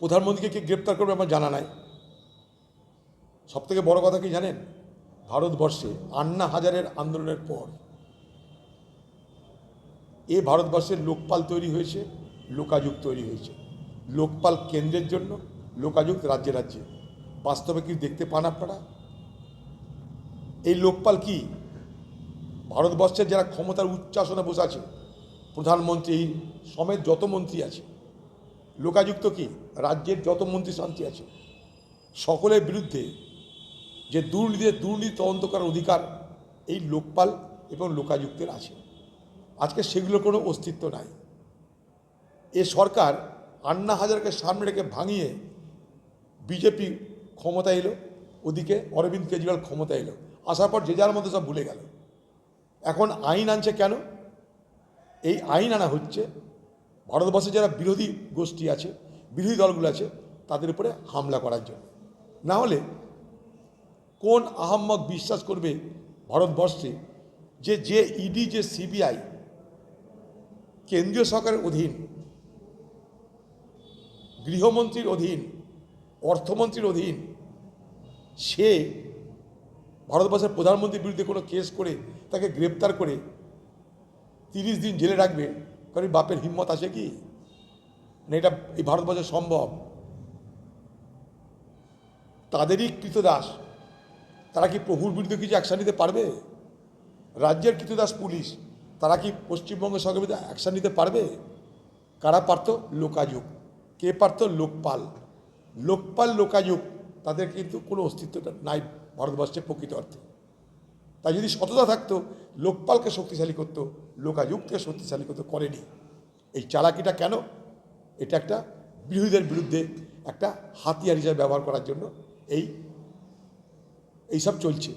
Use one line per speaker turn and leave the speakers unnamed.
প্রধানমন্ত্রীকে কে গ্রেপ্তার করবে আমার জানা নাই। সবথেকে বড় কথা কি জানেন? ভারতবর্ষে আন্না হাজারের আন্দোলনের পর এ ভারতবর্ষের লোকপাল তৈরি হয়েছে, লোকাযুগ তৈরি হয়েছে। লোকপাল কেন্দ্রের জন্য, লোকাযুগ রাজ্যে রাজ্যে। বাস্তবে কি দেখতে পান আপনারা? এই লোকপাল কি? ভারতবর্ষের যারা ক্ষমতার উচ্চাসনে বসে আছে, প্রধানমন্ত্রী সমেত যত মন্ত্রী আছে লোকাযুক্ত কি? রাজ্যের যত মন্ত্রী শান্তি আছে, সকলের বিরুদ্ধে যে দুর্নীতি দুর্নীতি তদন্ত করার অধিকার এই লোকপাল এবং লোকাযুক্তের আছে। আজকে সেগুলোর কোনো অস্তিত্ব নাই। এ সরকার আন্না হাজারকে সামনে রেখে ভাঙিয়ে বিজেপি ক্ষমতা এলো, ওদিকে অরবিন্দ কেজরিওয়াল ক্ষমতা এলো। আসার পর যে যার মধ্যে সব ভুলে গেল। এখন আইন আনছে কেন? এই আইন আনা হচ্ছে ভারতবর্ষে যারা বিরোধী গোষ্ঠী আছে, বিরোধী দলগুলো আছে, তাদের উপরে হামলা করার জন্য। না হলে কোন আহাম্মক বিশ্বাস করবে ভারতবর্ষে যে যে ইডি যে সিবিআই কেন্দ্রীয় সরকারের অধীন, গৃহমন্ত্রীর অধীন, অর্থমন্ত্রীর অধীন, সে ভারতবর্ষের প্রধানমন্ত্রীর বিরুদ্ধে কোনো কেস করে তাকে গ্রেপ্তার করে তিরিশ দিন জেলে রাখবে কারণ বাপের হিম্মত আছে কি? না এটা এই ভারতবর্ষে সম্ভব। তাদেরই কৃতদাস। তারা কি প্রভুর বিরুদ্ধে কিছু অ্যাকশান নিতে পারবে? রাজ্যের কৃতদাস পুলিশ, তারা কি পশ্চিমবঙ্গ সরকারের বিরুদ্ধে অ্যাকশান নিতে পারবে? কারা পারত লোকাযুগ। কে পারত লোকপাল। লোকপাল, লোকাযুগ, তাদের কিন্তু কোনো অস্তিত্বটা নাই ভারতবর্ষের প্রকৃত অর্থে। তাই যদি সততা থাকতো, লোকপালকে শক্তিশালী করতো, লোকাযুগকে শক্তিশালী করতে, করেনি। এই চালাকিটা কেন? এটা একটা বিরোধীদের বিরুদ্ধে একটা হাতিয়ার হিসাবে ব্যবহার করার জন্য এই, এইসব চলছে।